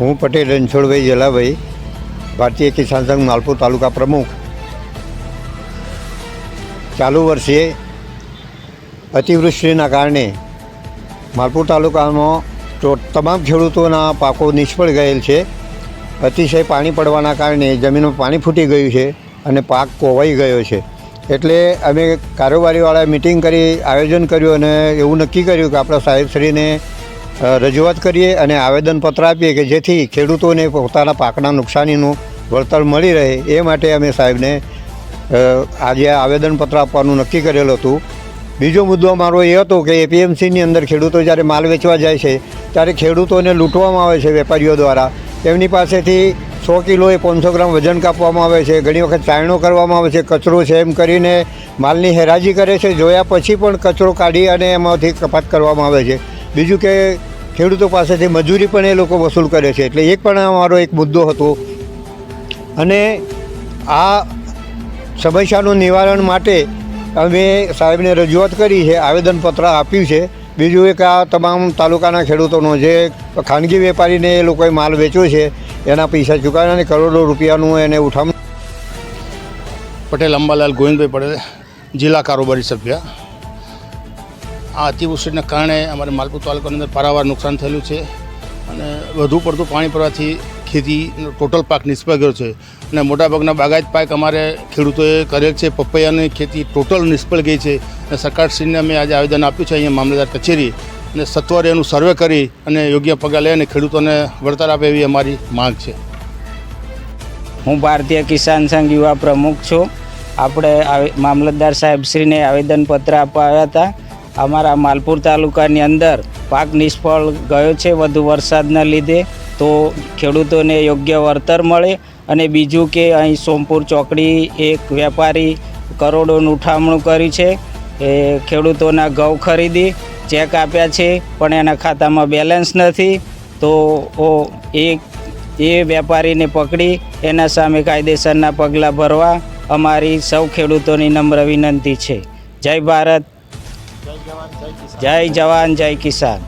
હું પટેલ રણછોડભાઈ જલાભાઈ, ભારતીય કિસાન સંઘ માલપુર તાલુકા પ્રમુખ. ચાલુ વર્ષે અતિવૃષ્ટિના કારણે માલપુર તાલુકામાં તો તમામ ખેડૂતોના પાકો નિષ્ફળ ગયેલ છે. અતિશય પાણી પડવાના કારણે જમીનમાં પાણી ફૂટી ગયું છે અને પાક કોવાઈ ગયો છે. એટલે અમે કારોબારીવાળાએ મિટિંગ કરી, આયોજન કર્યું અને એવું નક્કી કર્યું કે આપણા સાહેબશ્રીને રજૂઆત કરીએ અને આવેદનપત્ર આપીએ કે જેથી ખેડૂતોને પોતાના પાકના નુકસાનીનું વળતર મળી રહે એ માટે અમે સાહેબને આજે આવેદનપત્ર આપવાનું નક્કી કરેલું હતું. બીજો મુદ્દો મારો એ હતો કે એપીએમસીની અંદર ખેડૂતો જ્યારે માલ વેચવા જાય છે, ત્યારે ખેડૂતોને લૂંટવામાં આવે છે વેપારીઓ દ્વારા. તેમની પાસેથી સો કિલો એ પાંચસો ગ્રામ વજન કાપવામાં આવે છે, ઘણી વખત ચાયણો કરવામાં આવે છે, કચરો છે એમ કરીને માલની હેરાજી કરે છે, જોયા પછી પણ કચરો કાઢી અને એમાંથી કપાત કરવામાં આવે છે. બીજું કે ખેડૂતો પાસેથી મજૂરી પણ એ લોકો વસૂલ કરે છે. એટલે એક પણ અમારો એક મુદ્દો હતો. અને આ સમસ્યાનું નિવારણ માટે અમે સાહેબને રજૂઆત કરી છે, આવેદનપત્ર આપ્યું છે. બીજું એક આ તમામ તાલુકાના ખેડૂતોનો જે ખાનગી વેપારીને એ લોકોએ માલ વેચ્યો છે, એના પૈસા ચૂકવ્યા અને કરોડો રૂપિયાનું એને ઉઠામણું પટેલ અંબાલાલ ગોવિંદભાઈ પટેલ, જિલ્લા કારોબારી સભ્ય. આ અતિવૃષ્ટિને કારણે અમારે માલપુર તાલુકાની અંદર પારાવાર નુકસાન થયેલું છે અને વધુ પડતું પાણી પડવાથી ખેતી ટોટલ પાક નિષ્ફળ ગયો છે. અને મોટાભાગના બાગાયત પાક અમારે ખેડૂતોએ કરેલ છે. પપૈયાની ખેતી ટોટલ નિષ્ફળ ગઈ છે અને સરકારશ્રીને અમે આજે આવેદન આપ્યું છે અહીંયા મામલતદાર કચેરી અને સત્વરે એનું સર્વે કરી અને યોગ્ય પગલાં લઈ અને ખેડૂતોને વળતર આપે એવી અમારી માંગ છે. હું ભારતીય કિસાન સંઘ યુવા પ્રમુખ છું. આપણે મામલતદાર સાહેબશ્રીને આવેદનપત્ર આપવા આવ્યા હતા. અમારા માલપુર તાલુકાની અંદર પાક નિષ્ફળ ગયો છે વધુ વરસાદના લીધે, તો ખેડૂતોને યોગ્ય વળતર મળે અને બીજું કે અહીં સોમપુર ચોકડી એક વેપારી કરોડોનું ઉઠામણું કર્યું છે, એ ખેડૂતોના ઘઉં ખરીદી, ચેક આપ્યા છે, પણ એના ખાતામાં બેલેન્સ નથી, તો ઓ એક એ વેપારીને પકડી, એના સામે કાયદેસરના પગલાં ભરવા અમારી સૌ ખેડૂતોની નમ્ર વિનંતી છે. જય ભારત. જય જવાન જય કિસાન.